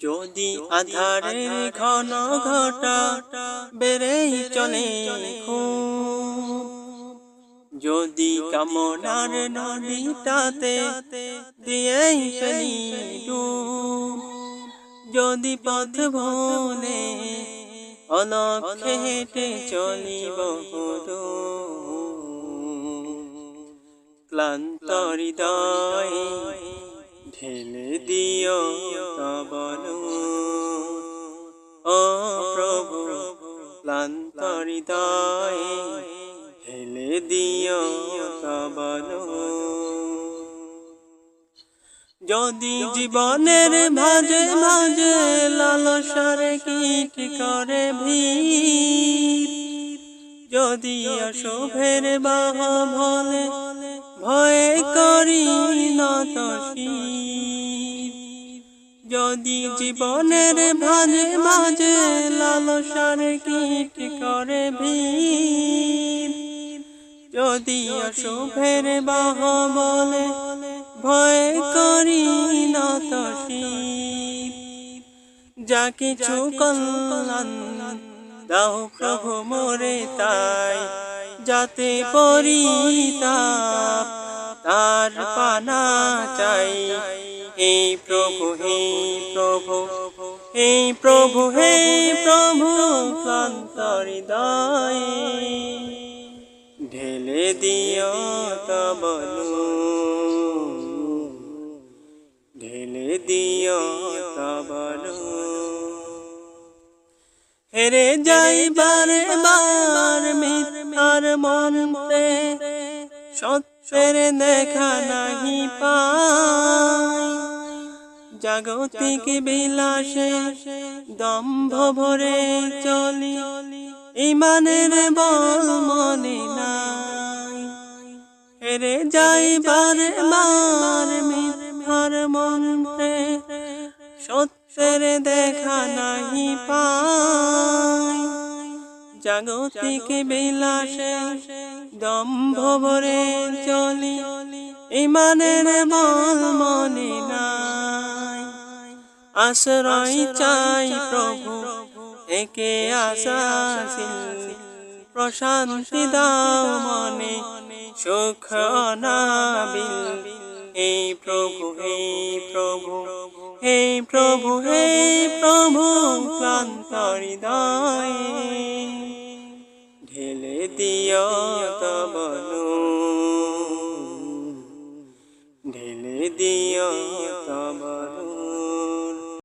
যদি আধারের ঘন ঘটা বেড়েই চলে যদি কামনার নদীটাতে দিয়েই ফেলি ডুব। যদি পথ ভোলে অলক্ষে হেঁটে চলিব ক্লান্ত হৃদয় ঢেলে দিও তবন ও প্রভু ক্লান্ত হৃদয় ঢেলে দিও তবন যদি জীবনের ভাজে ভাজে লালসার কীট করে ভিড়, যদি অশুভের বাহ ভয়ে করি নত শির। যদি জীবনের ভাজে মাঝে লালসার কীট করে ভিড় যদি অশুভের বাহ বলে ভয় করি নত। যা কিছু কল্যাণ দাও প্রভু মোরে তাই, যাতে পরিতাপ তার পানা চাই প্রভু, হে প্রভু হে প্রভু হে প্রভু ক্লান্ত ঢেলে দিও তবনু ঢেলে দিও তবনু হেরে যাই বারে বার মিথ্যার মন্ত্রে সত্যের দেখা নাহি পাই। জাগতিক বিলাসে দম্ভ ভরে চলি। ইমানের বল মনে নাই। হেরে যাই বারে বার মিথ্যার মন্ত্রে। সত্যের দেখা নাহি পাই। জাগতিক বিলাসে দম্ভ ভরে চলি। ইমানের বল আশ্রয় চাই প্রভু। একে আশাশীল প্রশান্তি দাও মনে। সুখ নাবিল হে প্রভু হে প্রভু। হে প্রভু হে প্রভু। ক্লান্ত হৃদয়। ঢেলে দিও তবনু। ঢেলে দিও